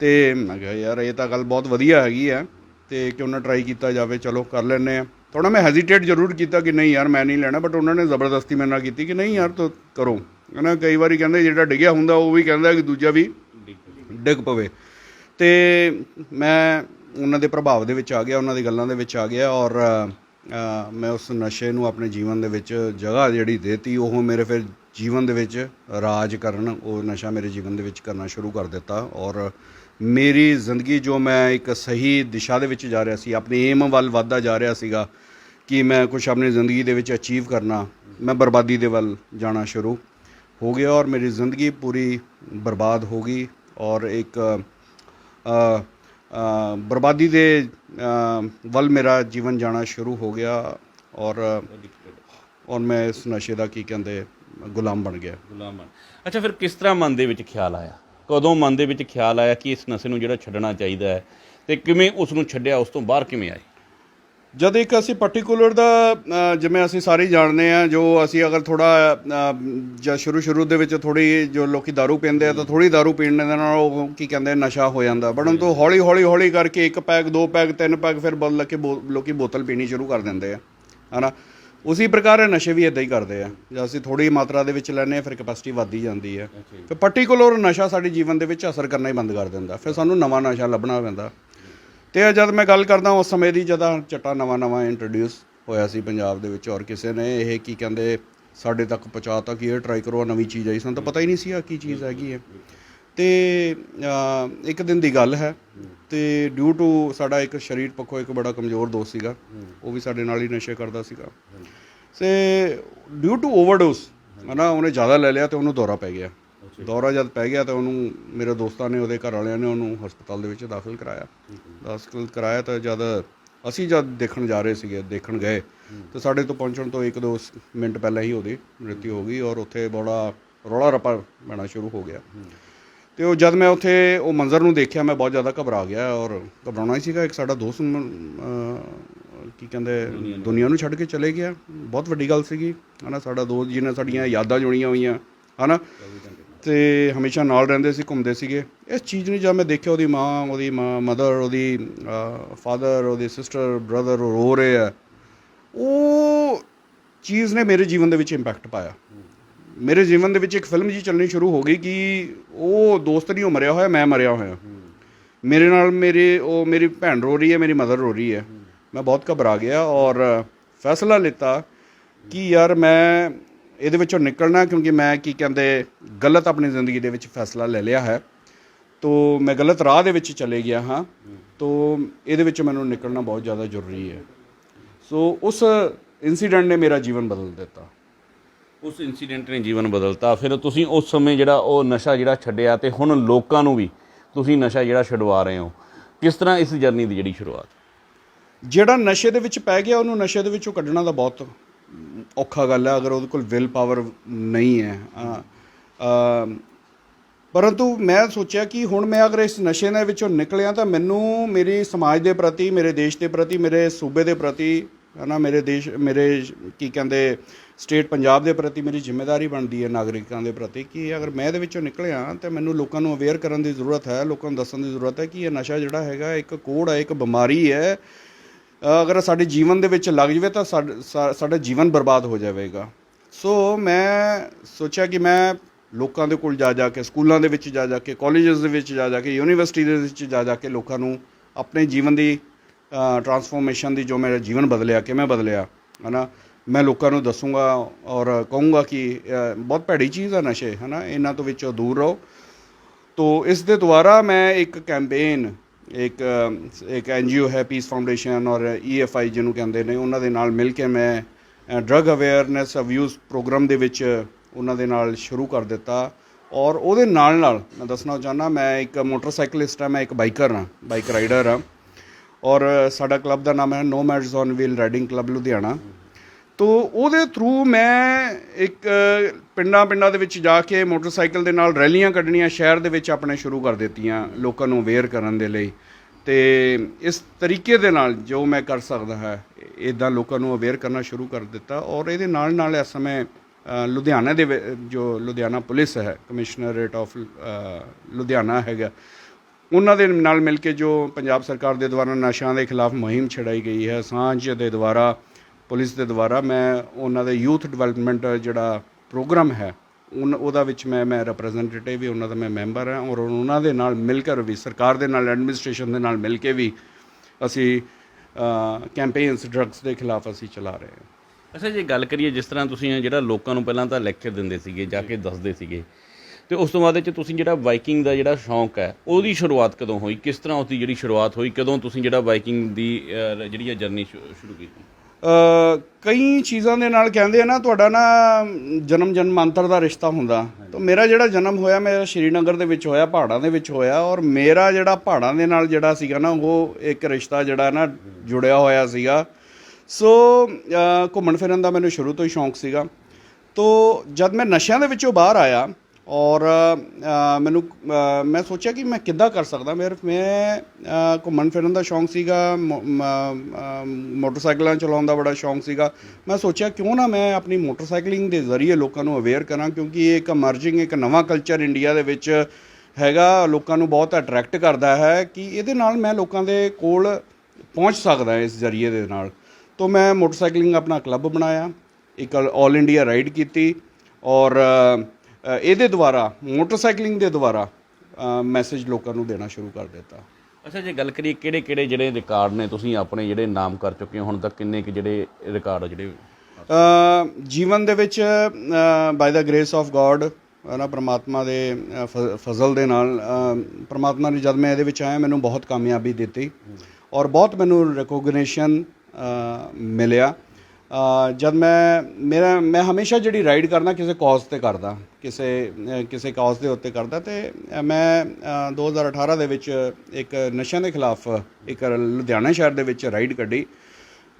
ਤੇ ਮੈਂ ਕਿਹਾ ਯਾਰ ਇਹ ਤਾਂ ਗੱਲ ਬਹੁਤ ਵਧੀਆ ਹੈਗੀ ਆ ਤੇ ਕਿਉਂ ਨਾ ਟਰਾਈ ਕੀਤਾ ਜਾਵੇ, ਚਲੋ ਕਰ ਲੈਨੇ ਆ। ਥੋੜਾ ਮੈਂ ਹੈਜ਼ਿਟੇਟ ਜ਼ਰੂਰ ਕੀਤਾ ਕਿ ਨਹੀਂ ਯਾਰ ਮੈਂ ਨਹੀਂ ਲੈਣਾ ਬਟ ਉਹਨਾਂ ਨੇ ਜ਼ਬਰਦਸਤੀ ਮੇਰੇ ਨਾਲ ਕੀਤੀ ਕਿ ਨਹੀਂ ਯਾਰ ਤੂੰ ਕਰੋ। ਹਨਾ, ਕਈ ਵਾਰੀ ਕਹਿੰਦੇ ਜਿਹੜਾ ਡਿੱਗਿਆ ਹੁੰਦਾ, ਉਹ ਵੀ ਕਹਿੰਦਾ ਕਿ ਦੂਜਾ ਵੀ ਡਿੱਗ ਪਵੇ। ਤੇ ਮੈਂ ਉਹਨਾਂ ਦੇ ਪ੍ਰਭਾਵ ਦੇ ਵਿੱਚ ਆ ਗਿਆ, ਉਹਨਾਂ ਦੀ ਗੱਲਾਂ ਦੇ ਵਿੱਚ ਆ ਗਿਆ ਔਰ ਮੈਂ ਉਸ ਨਸ਼ੇ ਨੂੰ ਆਪਣੇ ਜੀਵਨ ਦੇ ਵਿੱਚ ਜਗ੍ਹਾ ਜਿਹੜੀ ਦੇਤੀ, ਉਹ ਮੇਰੇ ਫਿਰ ਜੀਵਨ ਦੇ ਵਿੱਚ ਰਾਜ ਕਰਨ, ਉਹ ਨਸ਼ਾ ਮੇਰੇ ਜੀਵਨ ਦੇ ਵਿੱਚ ਕਰਨਾ ਸ਼ੁਰੂ ਕਰ ਦਿੱਤਾ ਔਰ ਮੇਰੀ ਜ਼ਿੰਦਗੀ ਜੋ ਮੈਂ ਇੱਕ ਸਹੀ ਦਿਸ਼ਾ ਦੇ ਵਿੱਚ ਜਾ ਰਿਹਾ ਸੀ, ਆਪਣੀ ਏਮ ਵੱਲ ਵੱਧਦਾ ਜਾ ਰਿਹਾ ਸੀਗਾ ਕਿ ਮੈਂ ਕੁਝ ਆਪਣੀ ਜ਼ਿੰਦਗੀ ਦੇ ਵਿੱਚ ਅਚੀਵ ਕਰਨਾ, ਮੈਂ ਬਰਬਾਦੀ ਦੇ ਵੱਲ ਜਾਣਾ ਸ਼ੁਰੂ ਹੋ ਗਿਆ ਔਰ ਮੇਰੀ ਜ਼ਿੰਦਗੀ ਪੂਰੀ ਬਰਬਾਦ ਹੋ ਗਈ ਔਰ ਇੱਕ ਬਰਬਾਦੀ ਦੇ ਵੱਲ ਮੇਰਾ ਜੀਵਨ ਜਾਣਾ ਸ਼ੁਰੂ ਹੋ ਗਿਆ ਔਰ ਔਰ ਮੈਂ ਇਸ ਨਸ਼ੇ ਦਾ ਕੀ ਕਹਿੰਦੇ, ਗੁਲਾਮ ਬਣ ਗਿਆ। ਗੁਲਾਮ ਬਣ। ਅੱਛਾ, ਫਿਰ ਕਿਸ ਤਰ੍ਹਾਂ ਮਨ ਦੇ ਵਿੱਚ ਖਿਆਲ ਆਇਆ? ਕਦੋਂ ਮਨ ਦੇ ਵਿੱਚ ਖਿਆਲ ਆਇਆ ਕਿ ਇਸ ਨਸ਼ੇ ਨੂੰ ਜਿਹੜਾ ਛੱਡਣਾ ਚਾਹੀਦਾ ਹੈ ਤੇ ਕਿਵੇਂ ਉਸ ਨੂੰ ਛੱਡਿਆ, ਉਸ ਤੋਂ ਬਾਹਰ ਕਿਵੇਂ ਆਏ? ਜਦ ਇੱਕ ਅਸੀਂ ਪਾਰਟਿਕੂਲਰ ਦਾ ਅ, ਜਿਵੇਂ ਅਸੀਂ ਸਾਰੇ ਹੀ ਜਾਣਦੇ ਆ ਜੋ ਅਸੀਂ ਅਗਰ ਥੋੜਾ ਜਾਂ ਸ਼ੁਰੂ ਸ਼ੁਰੂ ਦੇ ਵਿੱਚ ਥੋੜੀ ਜੋ ਲੋਕੀ दारू ਪੀਂਦੇ ਆ ਤਾਂ ਥੋੜੀ दारू ਪੀਣ ਦੇ ਨਾਲ ਉਹ ਕੀ ਕਹਿੰਦੇ ਨਸ਼ਾ ਹੋ ਜਾਂਦਾ ਬਟ ਤੋਂ ਹੌਲੀ ਹੌਲੀ ਹੌਲੀ ਕਰਕੇ ਇੱਕ ਪੈਗ ਦੋ ਪੈਗ ਤਿੰਨ ਪੈਗ ਫਿਰ ਬਦਲ ਕੇ ਬੋ- ਲੋਕੀ ਬੋਤਲ ਪੀਣੀ ਸ਼ੁਰੂ ਕਰ ਦਿੰਦੇ ਆ ਹਨਾ ਉਸੇ ਪ੍ਰਕਾਰ ਇਹ ਨਸ਼ੇ ਵੀ ਇਦਾਂ ਹੀ ਕਰਦੇ ਆ ਜੇ ਅਸੀਂ ਥੋੜੀ ਮਾਤਰਾ ਦੇ ਵਿੱਚ ਲੈਨੇ ਆ ਫਿਰ ਕੈਪੈਸਿਟੀ ਵੱਧਦੀ ਜਾਂਦੀ ਹੈ ਫਿਰ ਪਾਰਟਿਕੂਲਰ ਨਸ਼ਾ ਸਾਡੇ ਜੀਵਨ ਦੇ ਵਿੱਚ ਅਸਰ ਕਰਨਾ ਹੀ ਬੰਦ ਕਰ ਦਿੰਦਾ ਫਿਰ ਸਾਨੂੰ ਨਵਾਂ ਨਸ਼ਾ ਲੱਭਣਾ ਪੈਂਦਾ ਤੇ ਜਦ ਮੈਂ ਗੱਲ ਕਰਦਾ ਉਸ ਸਮੇਂ ਦੀ ਜਦਾਂ ਚੱਟਾ ਨਵਾਂ ਨਵਾਂ ਇੰਟਰੋਡਿਊਸ ਹੋਇਆ ਸੀ ਪੰਜਾਬ ਦੇ ਵਿੱਚ ਔਰ ਕਿਸੇ ਨੇ ਇਹ ਕੀ ਕਹਿੰਦੇ ਸਾਡੇ ਤੱਕ ਪਹੁੰਚਾਤਾ ਕਿ ਇਹ ਟਰਾਈ ਕਰੋ ਨਵੀਂ ਚੀਜ਼ ਆਈ, ਸਾਨੂੰ ਤਾਂ ਪਤਾ ਹੀ ਨਹੀਂ ਸੀ ਆ ਕੀ ਚੀਜ਼ ਹੈਗੀ ਹੈ। ਤੇ ਇੱਕ ਦਿਨ ਦੀ ਗੱਲ ਹੈ ਤੇ ਡਿਊ ਟੂ ਸਾਡਾ ਇੱਕ ਸਰੀਰ ਪੱਖੋਂ ਇੱਕ ਬੜਾ ਕਮਜ਼ੋਰ ਦੋਸਤ ਸੀਗਾ, ਉਹ ਵੀ ਸਾਡੇ ਨਾਲ ਹੀ ਨਸ਼ੇ ਕਰਦਾ ਸੀਗਾ। ਤੇ ਡਿਊ ਟੂ ਓਵਰਡੋਸ ਹਨਾ, ਉਹਨੇ ਜ਼ਿਆਦਾ ਲੈ ਲਿਆ ਤੇ ਉਹਨੂੰ ਦੌਰਾ ਪੈ ਗਿਆ। ਦੌਰਾ ਜਦ ਪੈ ਗਿਆ ਤਾਂ ਉਹਨੂੰ ਮੇਰੇ ਦੋਸਤਾਂ ਨੇ ਉਹਦੇ ਘਰ ਵਾਲਿਆਂ ਨੇ ਉਹਨੂੰ ਹਸਪਤਾਲ ਦੇ ਵਿੱਚ ਦਾਖਲ ਕਰਾਇਆ। ਦਾਖਲ ਕਰਾਇਆ ਤਾਂ ਜਦ ਅਸੀਂ ਜਦ ਦੇਖਣ ਜਾ ਰਹੇ ਸੀਗੇ ਦੇਖਣ ਗਏ ਤੇ ਸਾਡੇ ਤੋਂ ਪਹੁੰਚਣ ਤੋਂ ਇੱਕ ਦੋ ਸ- ਮਿੰਟ ਪਹਿਲਾਂ ਹੀ ਉਹਦੀ ਮ੍ਰਿਤਿੂ ਹੋ ਗਈ ਔਰ ਉੱਥੇ ਬੜਾ ਰੌਲਾ ਰੱਪਾ ਪੈਣਾ ਸ਼ੁਰੂ ਹੋ ਗਿਆ। ਤੇ ਉਹ ਜਦ ਮੈਂ ਉੱਥੇ ਉਹ ਮੰਜ਼ਰ ਨੂੰ ਦੇਖਿਆ ਮੈਂ ਬਹੁਤ ਜ਼ਿਆਦਾ ਘਬਰਾ ਗਿਆ ਔਰ ਘਬਰਾਉਣਾ ਹੀ ਸੀਗਾ। ਇੱਕ ਸਾਡਾ ਦੋਸਤ ਕੀ ਕਹਿੰਦੇ ਦੁਨੀਆ ਨੂੰ। ਛੱਡ ਕੇ ਚਲੇ ਗਿਆ। ਬਹੁਤ ਵੱਡੀ ਗੱਲ ਸੀਗੀ। ਹਨਾ ਸਾਡਾ ਦੋਸਤ ਜਿਹਨੇ ਸਾਡੀਆਂ ਯਾਦਾਂ ਜੁੜੀਆਂ ਹੋਈਆਂ। ਹਨਾ? ਤੇ ਹਮੇਸ਼ਾ ਨਾਲ ਰਹਿੰਦੇ ਸੀ, ਘੁੰਮਦੇ ਸੀਗੇ। ਇਸ ਚੀਜ਼ ਨੂੰ ਜਦ ਮੈਂ ਦੇਖਿਆ, ਉਹਦੀ ਮਾਂ ਉਹਦੀ ਮਾਂ ਮਦਰ ਉਹਦੀ ਫਾਦਰ ਉਹਦੀ ਸਿਸਟਰ ਬ੍ਰਦਰ ਰੋ ਰਹੇ ਆ। ਉਹ ਚੀਜ਼ ਨੇ ਮੇਰੇ ਜੀਵਨ ਦੇ ਵਿੱਚ ਇੰਪੈਕਟ ਪਾਇਆ। ਮੇਰੇ ਜੀਵਨ ਦੇ ਵਿੱਚ ਇੱਕ ਫਿਲਮ ਜੀ ਚੱਲਣੀ ਸ਼ੁਰੂ ਹੋ ਗਈ ਕਿ ਉਹ ਦੋਸਤ ਨਹੀਂ, ਉਹ ਮਰਿਆ ਹੋਇਆ, ਮੈਂ ਮਰਿਆ ਹੋਇਆ। ਮੇਰੇ ਨਾਲ ਮੇਰੇ, ਉਹ ਮੇਰੀ ਭੈਣ ਰੋ ਰਹੀ ਹੈ, ਮੇਰੀ ਮਦਰ ਰੋ ਰਹੀ ਹੈ। ਮੈਂ ਬਹੁਤ ਘਬਰਾ ਗਿਆ ਔਰ ਫੈਸਲਾ ਲਿੱਤਾ ਕਿ ਯਾਰ ਮੈਂ ਇਹਦੇ ਵਿੱਚੋਂ ਨਿਕਲਣਾ ਕਿਉਂਕਿ ਮੈਂ ਕੀ ਕਹਿੰਦੇ ਗਲਤ ਆਪਣੀ ਜ਼ਿੰਦਗੀ ਦੇ ਵਿੱਚ ਫੈਸਲਾ ਲੈ ਲਿਆ ਹੈ। ਤੋ ਮੈਂ ਗਲਤ ਰਾਹ ਦੇ ਵਿੱਚ ਚਲੇ ਗਿਆ ਹਾਂ। ਤੋ ਇਹਦੇ ਵਿੱਚ ਮੈਨੂੰ ਨਿਕਲਣਾ ਬਹੁਤ ਜ਼ਿਆਦਾ ਜ਼ਰੂਰੀ ਹੈ। ਸੋ ਉਸ ਇਨਸੀਡੈਂਟ ਨੇ ਮੇਰਾ ਜੀਵਨ ਬਦਲ ਦਿੱਤਾ। ਉਸ ਇਨਸੀਡੈਂਟ ਨੇ ਜੀਵਨ ਬਦਲਤਾ। ਫਿਰ ਤੁਸੀਂ ਉਸ ਸਮੇਂ ਜਿਹੜਾ ਉਹ ਨਸ਼ਾ ਜਿਹੜਾ ਛੱਡਿਆ ਤੇ ਹੁਣ ਲੋਕਾਂ ਨੂੰ ਵੀ ਤੁਸੀਂ ਨਸ਼ਾ ਜਿਹੜਾ ਛਡਵਾ ਰਹੇ ਹੋ। ਕਿਸ ਤਰ੍ਹਾਂ ਇਸ ਜਰਨੀ ਦੀ ਜਿਹੜੀ ਸ਼ੁਰੂਆਤ? ਜਿਹੜਾ ਨਸ਼ੇ ਦੇ ਵਿੱਚ ਪੈ ਗਿਆ ਉਹਨੂੰ ਨਸ਼ੇ ਦੇ ਵਿੱਚੋਂ ਕੱਢਣਾ ਤਾਂ ਬਹੁਤ ਔਖਾ ਗੱਲ ਹੈ, ਅਗਰ ਉਹਦੇ ਕੋਲ ਵਿਲ ਪਾਵਰ ਨਹੀਂ ਹੈ ਪਰੰਤੂ ਮੈਂ ਸੋਚਿਆ ਕਿ ਹੁਣ ਮੈਂ ਅਗਰ ਇਸ ਨਸ਼ੇ ਦੇ ਵਿੱਚੋਂ ਨਿਕਲਿਆ ਤਾਂ ਮੈਨੂੰ ਮੇਰੀ ਸਮਾਜ ਦੇ ਪ੍ਰਤੀ, ਮੇਰੇ ਦੇਸ਼ ਦੇ ਪ੍ਰਤੀ, ਮੇਰੇ ਸੂਬੇ ਦੇ ਪ੍ਰਤੀ, ਹਨਾ, ਮੇਰੇ ਦੇਸ਼, ਮੇਰੇ ਕੀ ਕਹਿੰਦੇ ਸਟੇਟ ਪੰਜਾਬ ਦੇ ਪ੍ਰਤੀ ਮੇਰੀ ਜ਼ਿੰਮੇਵਾਰੀ ਬਣਦੀ ਹੈ ਨਾਗਰਿਕਾਂ ਦੇ ਪ੍ਰਤੀ ਕਿ ਅਗਰ ਮੈਂ ਇਹਦੇ ਵਿੱਚੋਂ ਨਿਕਲਿਆ ਤਾਂ ਮੈਨੂੰ ਲੋਕਾਂ ਨੂੰ ਅਵੇਅਰ ਕਰਨ ਦੀ ਜ਼ਰੂਰਤ ਹੈ, ਲੋਕਾਂ ਨੂੰ ਦੱਸਣ ਦੀ ਜ਼ਰੂਰਤ ਹੈ ਕਿ ਇਹ ਨਸ਼ਾ ਜਿਹੜਾ ਹੈਗਾ, ਇੱਕ ਕੋੜ ਹੈ, ਇੱਕ ਬਿਮਾਰੀ ਹੈ ਅਗਰ ਸਾਡੇ ਜੀਵਨ ਦੇ ਵਿੱਚ ਲੱਗ ਜਵੇ ਤਾਂ ਸਾ- ਸਾਡਾ ਜੀਵਨ ਬਰਬਾਦ ਹੋ ਜਾਵੇਗਾ। ਸੋ ਮੈਂ ਸੋਚਿਆ ਕਿ ਮੈਂ ਲੋਕਾਂ ਦੇ ਕੋਲ ਜਾ ਜਾ ਕੇ, ਸਕੂਲਾਂ ਦੇ ਵਿੱਚ ਜਾ ਜਾ ਕੇ, ਕਾਲਜਸ ਦੇ ਵਿੱਚ ਜਾ ਜਾ ਕੇ, ਯੂਨੀਵਰਸਿਟੀ ਦੇ ਵਿੱਚ ਜਾ ਜਾ ਕੇ ਲੋਕਾਂ ਨੂੰ ਆਪਣੇ ਜੀਵਨ ਦੀ ਟਰਾਂਸਫੋਰਮੇਸ਼ਨ ਦੀ ਜੋ ਮੇਰਾ ਜੀਵਨ ਬਦਲਿਆ, ਕਿਵੇਂ ਬਦਲਿਆ, ਹਨਾ, ਮੈਂ ਲੋਕਾਂ ਨੂੰ ਦੱਸੂਗਾ ਔਰ ਕਹੂੰਗਾ ਕਿ ਬਹੁਤ ਭੈੜੀ ਚੀਜ਼ ਆ ਨਸ਼ੇ, ਹਨਾ, ਇਹਨਾਂ ਤੋਂ ਵਿੱਚੋਂ ਦੂਰ ਰਹੋ। ਤੋ ਇਸ ਦੇ ਦੁਆਰਾ ਮੈਂ ਇੱਕ ਕੈਂਪੇਨ ਇੱਕ ਅ, ਇੱਕ ਐਨਜੀਓ ਹੈ ਪੀਸ ਫਾਊਂਡੇਸ਼ਨ ਔਰ ਈਐਫਆਈ ਜਿਹਨੂੰ ਕਹਿੰਦੇ ਨੇ ਉਹਨਾਂ ਦੇ ਨਾਲ ਮਿਲ ਕੇ ਮੈਂ ਡਰੱਗ ਅਵੇਅਰਨੈਸ ਅਬਿਊਜ਼ ਪ੍ਰੋਗਰਾਮ ਦੇ ਵਿੱਚ ਉਹਨਾਂ ਦੇ ਨਾਲ ਸ਼ੁਰੂ ਕਰ ਦਿੱਤਾ ਔਰ ਉਹਦੇ ਨਾਲ ਨਾਲ ਮੈਂ ਦੱਸਣਾ ਚਾਹੁੰਦਾ ਮੈਂ ਇੱਕ ਮੋਟਰਸਾਈਕਲਿਸਟ ਹਾਂ ਮੈਂ ਇੱਕ ਬਾਈਕਰ ਹਾਂ ਬਾਈਕ ਰਾਈਡਰ ਹਾਂ ਔਰ ਸਾਡਾ ਕਲੱਬ ਦਾ ਨਾਮ ਹੈ nomads on wheel riding club Ludhiana ਤੋ ਉਹਦੇ ਥਰੂ ਮੈਂ ਇੱਕ ਪਿੰਡਾਂ ਪਿੰਡਾਂ ਦੇ ਵਿੱਚ ਜਾ ਕੇ ਮੋਟਰਸਾਈਕਲ ਦੇ ਨਾਲ ਰੈਲੀਆਂ ਕੱਢਣੀਆਂ ਸ਼ਹਿਰ ਦੇ ਵਿੱਚ ਆਪਣੇ ਸ਼ੁਰੂ ਕਰ ਦਿੱਤੀਆਂ ਲੋਕਾਂ ਨੂੰ ਅਵੇਅਰ ਕਰਨ ਦੇ ਲਈ। ਤੇ ਇਸ ਤਰੀਕੇ ਦੇ ਨਾਲ ਜੋ ਮੈਂ ਕਰ ਸਕਦਾ ਹੈ ਇਦਾਂ ਲੋਕਾਂ ਨੂੰ ਅਵੇਅਰ ਕਰਨਾ ਸ਼ੁਰੂ ਕਰ ਦਿੱਤਾ ਔਰ ਇਹਦੇ ਨਾਲ ਨਾਲ ਇਸ ਸਮੇਂ ਅ, ਲੁਧਿਆਣਾ ਦੇ ਜੋ ਲੁਧਿਆਣਾ ਪੁਲਿਸ ਹੈ ਕਮਿਸ਼ਨਰੇਟ ਆਫ ਲੁਧਿਆਣਾ ਹੈਗਾ ਉਹਨਾਂ ਦੇ ਨਾਲ ਮਿਲ ਕੇ ਜੋ ਪੰਜਾਬ ਸਰਕਾਰ ਦੇ ਦੁਆਰਾ ਨਸ਼ਿਆਂ ਦੇ ਖਿਲਾਫ ਮੁਹਿੰਮ ਛੜਾਈ ਗਈ ਹੈ ਸਾਂਝ ਦੇ ਦੁਆਰਾ ਪੁਲਿਸ ਦੇ ਦੁਆਰਾ ਮੈਂ ਉਹਨਾਂ ਦੇ ਯੂਥ ਡਿਵੈਲਪਮੈਂਟ ਜਿਹੜਾ ਪ੍ਰੋਗਰਾਮ ਹੈ ਉਨ ਉਹਦਾ ਵਿੱਚ ਮੈਂ ਮੈਂ ਰਿਪਰੈਜ਼ੈਂਟੇਟਿਵ ਵੀ ਉਹਨਾਂ ਦਾ ਮੈਂ ਮੈਂਬਰ ਹਾਂ ਔਰ ਉਹਨਾਂ ਦੇ ਨਾਲ ਮਿਲ ਕੇ ਵੀ ਸਰਕਾਰ ਦੇ ਨਾਲ ਐਡਮਿਨਿਸਟ੍ਰੇਸ਼ਨ ਦੇ ਨਾਲ ਮਿਲ ਕੇ ਵੀ ਅਸੀਂ ਕੈਂਪੇਨਸ ਡਰੱਗਸ ਦੇ ਖਿਲਾਫ ਅਸੀਂ ਚਲਾ ਰਹੇ ਹਾਂ। ਅੱਛਾ ਜੇ ਗੱਲ ਕਰੀਏ ਜਿਸ ਤਰ੍ਹਾਂ ਤੁਸੀਂ ਜਿਹੜਾ ਲੋਕਾਂ ਨੂੰ ਪਹਿਲਾਂ ਤਾਂ ਲੈਕਚਰ ਦਿੰਦੇ ਸੀਗੇ ਜਾ ਕੇ ਦੱਸਦੇ ਸੀਗੇ ਤੇ ਉਸ ਤੋਂ ਬਾਅਦ ਇਹ ਚ ਤੁਸੀਂ ਜਿਹੜਾ ਬਾਈਕਿੰਗ ਦਾ ਜਿਹੜਾ ਸ਼ੌਂਕ ਹੈ ਉਹਦੀ ਸ਼ੁਰੂਆਤ ਕਦੋਂ ਹੋਈ? ਕਿਸ ਤਰ੍ਹਾਂ ਉਹਦੀ ਜਿਹੜੀ ਸ਼ੁਰੂਆਤ ਹੋਈ? ਕਦੋਂ ਤੁਸੀਂ ਜਿਹੜਾ ਬਾਈਕਿੰਗ ਦੀ ਜਿਹੜੀ ਹੈ ਜਰਨੀ ਸ਼ੁਰੂ ਕੀਤੀ? ਕਈ ਚੀਜ਼ਾਂ ਦੇ ਨਾਲ ਕਹਿੰਦੇ ਆ ਨਾ, ਤੁਹਾਡਾ ਨਾ ਜਨਮ ਜਨਮਾਂਤਰ ਦਾ ਰਿਸ਼ਤਾ ਹੁੰਦਾ। ਤਾਂ ਮੇਰਾ ਜਿਹੜਾ ਜਨਮ ਹੋਇਆ ਮੇਰਾ ਸ਼੍ਰੀਨਗਰ ਦੇ ਵਿੱਚ ਹੋਇਆ, ਪਹਾੜਾਂ ਦੇ ਵਿੱਚ ਹੋਇਆ, ਔਰ ਮੇਰਾ ਜਿਹੜਾ ਪਹਾੜਾਂ ਦੇ ਨਾਲ ਜਿਹੜਾ ਸੀਗਾ ਨਾ, ਉਹ ਇੱਕ ਰਿਸ਼ਤਾ ਜਿਹੜਾ ਨਾ ਜੁੜਿਆ ਹੋਇਆ ਸੀਗਾ। ਸੋ ਘੁੰਮਣ ਫਿਰਨ ਦਾ ਮੈਨੂੰ ਸ਼ੁਰੂ ਤੋਂ ਹੀ ਸ਼ੌਂਕ ਸੀਗਾ। ਤੋ, ਜਦ ਮੈਂ ਨਸ਼ਿਆਂ ਦੇ ਵਿੱਚੋਂ ਬਾਹਰ ਆਇਆ ਔਰ ਮੈਨੂੰ ਮੈਂ ਸੋਚਿਆ ਕਿ ਮੈਂ ਕਿੱਦਾਂ ਕਰ ਸਕਦਾ। ਮੇਰੇ, ਮੈਂ ਘੁੰਮਣ ਫਿਰਨ ਦਾ ਸ਼ੌਂਕ ਸੀਗਾ, ਮੋ- ਮੋਟਰਸਾਈਕਲਾਂ ਚਲਾਉਣ ਦਾ ਬੜਾ ਸ਼ੌਂਕ ਸੀਗਾ। ਮੈਂ ਸੋਚਿਆ ਕਿਉਂ ਨਾ ਮੈਂ ਆਪਣੀ ਮੋਟਰਸਾਈਕਲਿੰਗ ਦੇ ਜ਼ਰੀਏ ਲੋਕਾਂ ਨੂੰ ਅਵੇਅਰ ਕਰਾਂ, ਕਿਉਂਕਿ ਇਹ ਇੱਕ ਅਮਰਜਿੰਗ ਇੱਕ ਨਵਾਂ ਕਲਚਰ ਇੰਡੀਆ ਦੇ ਵਿੱਚ ਹੈਗਾ। ਲੋਕਾਂ ਨੂੰ ਬਹੁਤ ਅਟਰੈਕਟ ਕਰਦਾ ਹੈ ਕਿ ਇਹਦੇ ਨਾਲ ਮੈਂ ਲੋਕਾਂ ਦੇ ਕੋਲ ਪਹੁੰਚ ਸਕਦਾ ਇਸ ਜ਼ਰੀਏ ਦੇ ਨਾਲ। ਤੋਂ ਮੈਂ ਮੋਟਰਸਾਈਕਲਿੰਗ ਆਪਣਾ ਕਲੱਬ ਬਣਾਇਆ, ਇੱਕ ਆਲ ਇੰਡੀਆ ਰਾਈਡ ਕੀਤੀ ਔਰ ਇਹਦੇ ਦੁਆਰਾ ਮੋਟਰਸਾਈਕਲਿੰਗ ਦੇ ਦੁਆਰਾ ਮੈਸੇਜ ਲੋਕਾਂ ਨੂੰ ਦੇਣਾ ਸ਼ੁਰੂ ਕਰ ਦਿੱਤਾ। ਅੱਛਾ ਜੇ ਗੱਲ ਕਰੀਏ ਕਿਹੜੇ ਕਿਹੜੇ ਜਿਹੜੇ ਰਿਕਾਰਡ ਨੇ ਤੁਸੀਂ ਆਪਣੇ ਜਿਹੜੇ ਨਾਮ ਕਰ ਚੁੱਕੇ ਹੋ ਹੁਣ ਤੱਕ ਕਿੰਨੇ ਕਿ ਜਿਹੜੇ ਰਿਕਾਰਡ ਜਿਹੜੇ? ਜੀਵਨ ਦੇ ਵਿੱਚ by the grace of God ਨਾ ਪ੍ਰਮਾਤਮਾ ਦੇ ਫਜ਼ਲ ਦੇ ਨਾਲ ਪ੍ਰਮਾਤਮਾ ਨੇ ਜਦ ਮੈਂ ਇਹਦੇ ਵਿੱਚ ਆਇਆ ਮੈਨੂੰ ਬਹੁਤ ਕਾਮਯਾਬੀ ਦਿੱਤੀ ਔਰ ਬਹੁਤ ਮੈਨੂੰ ਰਿਕੋਗਨੀਸ਼ਨ ਮਿਲਿਆ। ਜਦ ਮੈਂ ਮੇਰਾ ਮੈਂ ਹਮੇਸ਼ਾ ਜਿਹੜੀ ਰਾਈਡ ਕਰਨਾ ਕਿਸੇ ਕਾਜ਼ ਤੇ ਕਰਦਾ ਕਿਸੇ ਕਿਸੇ ਕਾਜ਼ ਦੇ ਉੱਤੇ ਕਰਦਾ ਤੇ ਅ, ਮੈਂ ਅ, 2018 ਦੇ ਵਿੱਚ ਇੱਕ ਨਸ਼ਿਆਂ ਦੇ ਖਿਲਾਫ ਇੱਕ ਲੁਧਿਆਣਾ ਸ਼ਹਿਰ ਦੇ ਵਿੱਚ ਰਾਈਡ ਕੱਢੀ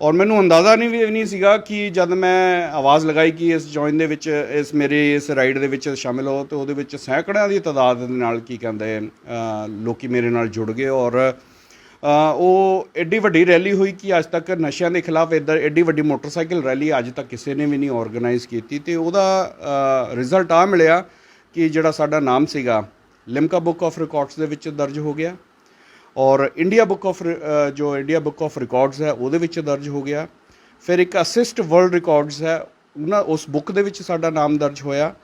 ਔਰ ਮੈਨੂੰ ਅੰਦਾਜ਼ਾ ਨਹੀਂ ਵੀ ਨਹੀਂ ਸੀਗਾ ਕਿ ਜਦ ਮੈਂ ਆਵਾਜ਼ ਲਗਾਈ ਕਿ ਇਸ ਜੁਆਇਨ ਦੇ ਵਿੱਚ ਇਸ ਮੇਰੇ ਇਸ ਰਾਈਡ ਦੇ ਵਿੱਚ ਸ਼ਾਮਿਲ ਹੋ ਤੇ ਉਹਦੇ ਵਿੱਚ ਸੈਂਕੜਿਆਂ ਦੀ ਤਾਦਾਦ ਦੇ ਨਾਲ ਕੀ ਕਹਿੰਦੇ ਅ, ਲੋਕੀ ਮੇਰੇ ਨਾਲ ਜੁੜ ਗਏ ਔਰ ਉਹ ਐਡੀ ਵੱਡੀ ਰੈਲੀ ਹੋਈ ਕਿ ਅੱਜ ਤੱਕ ਨਸ਼ਿਆਂ ਦੇ ਖਿਲਾਫ ਇੱਧਰ ਐਡੀ ਵੱਡੀ ਮੋਟਰਸਾਈਕਲ ਰੈਲੀ ਅੱਜ ਤੱਕ ਕਿਸੇ ਨੇ ਵੀ ਨਹੀਂ ਆਰਗੇਨਾਈਜ਼ ਕੀਤੀ ਤੇ ਉਹਦਾ ਰਿਜ਼ਲਟ ਆ ਮਿਲਿਆ ਕਿ ਜਿਹੜਾ ਸਾਡਾ ਨਾਮ ਸੀਗਾ, ਲਿਮਕਾ ਬੁੱਕ ਆਫ ਰਿਕਾਰਡਸ ਦੇ ਵਿੱਚ ਦਰਜ ਹੋ ਗਿਆ ਔਰ ਇੰਡੀਆ ਬੁੱਕ ਆਫ ਜੋ ਇੰਡੀਆ ਬੁੱਕ ਆਫ ਰਿਕਾਰਡਸ ਹੈ, ਉਹਦੇ ਵਿੱਚ ਦਰਜ ਹੋ ਗਿਆ। ਫਿਰ ਇੱਕ ਅਸਿਸਟ ਵਰਲਡ ਰਿਕਾਰਡਸ ਹੈ, ਉਹਨਾਂ, ਉਸ ਬੁੱਕ ਦੇ ਵਿੱਚ ਸਾਡਾ ਨਾਮ ਦਰਜ ਹੋਇਆ।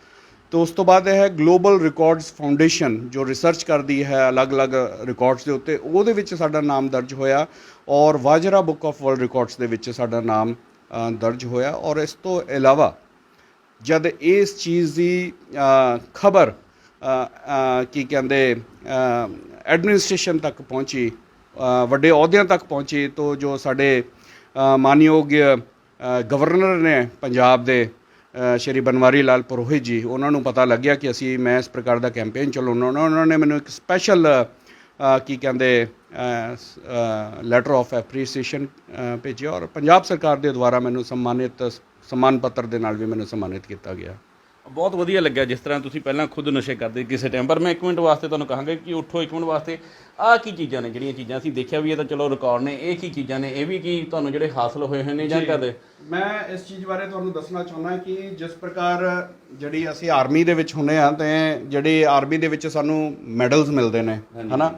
ਤੇ ਉਸ ਤੋਂ ਬਾਅਦ ਇਹ ਹੈ ਗਲੋਬਲ ਰਿਕਾਰਡਸ ਫਾਊਂਡੇਸ਼ਨ ਜੋ ਰਿਸਰਚ ਕਰਦੀ ਹੈ ਅਲੱਗ-ਅਲੱਗ ਰਿਕਾਰਡਸ ਦੇ ਉੱਤੇ, ਉਹਦੇ ਵਿੱਚ ਸਾਡਾ ਨਾਮ ਦਰਜ ਹੋਇਆ ਔਰ Vajra book of world records ਦੇ ਵਿੱਚ ਸਾਡਾ ਨਾਮ ਦਰਜ ਹੋਇਆ ਔਰ ਇਸ ਤੋਂ ਇਲਾਵਾ ਜਦ ਇਸ ਚੀਜ਼ ਦੀ ਖਬਰ ਕੀ ਕਹਿੰਦੇ ਐਡਮਿਨਿਸਟ੍ਰੇਸ਼ਨ ਤੱਕ ਪਹੁੰਚੀ ਵੱਡੇ ਅਹੁਦਿਆਂ ਤੱਕ ਪਹੁੰਚੀ, ਤੋਂ ਜੋ ਸਾਡੇ ਮਾਨਯੋਗ ਗਵਰਨਰ ਨੇ ਪੰਜਾਬ ਦੇ ਸ਼੍ਰੀ ਬਨਵਾਰੀ ਲਾਲ ਪੁਰੋਹਿਤ ਜੀ, ਉਹਨਾਂ ਨੂੰ ਪਤਾ ਲੱਗਿਆ ਕਿ ਅਸੀਂ, ਮੈਂ ਇਸ ਪ੍ਰਕਾਰ ਦਾ ਕੈਂਪੇਨ ਚਲਾਉਣਾ ਉਹਨਾਂ ਉਹਨਾਂ ਨੇ ਮੈਨੂੰ ਇੱਕ ਸਪੈਸ਼ਲ ਕੀ ਕਹਿੰਦੇ ਲੈਟਰ ਆਫ ਐਪਰੀਸੀਏਸ਼ਨ ਭੇਜਿਆ ਔਰ ਪੰਜਾਬ ਸਰਕਾਰ ਦੇ ਦੁਆਰਾ ਮੈਨੂੰ ਸਨਮਾਨਿਤ, ਸਨਮਾਨ ਪੱਤਰ ਦੇ ਨਾਲ ਵੀ ਮੈਨੂੰ ਸਨਮਾਨਿਤ ਕੀਤਾ ਗਿਆ। ਬਹੁਤ ਵਧੀਆ ਲੱਗਿਆ ਜਿਸ ਤਰ੍ਹਾਂ ਤੁਸੀਂ ਪਹਿਲਾਂ ਖੁਦ ਨਸ਼ੇ ਕਰਦੇ ਕਿਸੇ ਟਾਈਮ ਪਰ ਮੈਂ ਇੱਕ ਮਿੰਟ ਵਾਸਤੇ ਤੁਹਾਨੂੰ ਕਹਾਂਗਾ ਕਿ ਉੱਠੋ ਇੱਕ ਮਿੰਟ ਵਾਸਤੇ। ਆਹ ਕੀ ਚੀਜ਼ਾਂ ਨੇ ਜਿਹੜੀਆਂ ਚੀਜ਼ਾਂ ਅਸੀਂ ਦੇਖਿਆ ਵੀ ਇਹ ਤਾਂ ਚਲੋ ਰਿਕਾਰਡ ਨੇ ਇਹ ਕੀ ਚੀਜ਼ਾਂ ਨੇ ਇਹ ਵੀ ਕੀ ਤੁਹਾਨੂੰ ਜਿਹੜੇ ਹਾਸਲ ਹੋਏ ਹੋਏ ਨੇ ਜਾਂ ਕਦੇ ਮੈਂ ਇਸ ਚੀਜ਼ ਬਾਰੇ ਤੁਹਾਨੂੰ ਦੱਸਣਾ ਚਾਹੁੰਦਾ ਕਿ ਜਿਸ ਪ੍ਰਕਾਰ ਜਿਹੜੀ ਅਸੀਂ ਆਰਮੀ ਦੇ ਵਿੱਚ ਹੁੰਨੇ ਆ ਤੇ ਜਿਹੜੀ ਆਰਮੀ ਦੇ ਵਿੱਚ ਸਾਨੂੰ ਮੈਡਲਸ ਮਿਲਦੇ ਨੇ ਹਨਾ?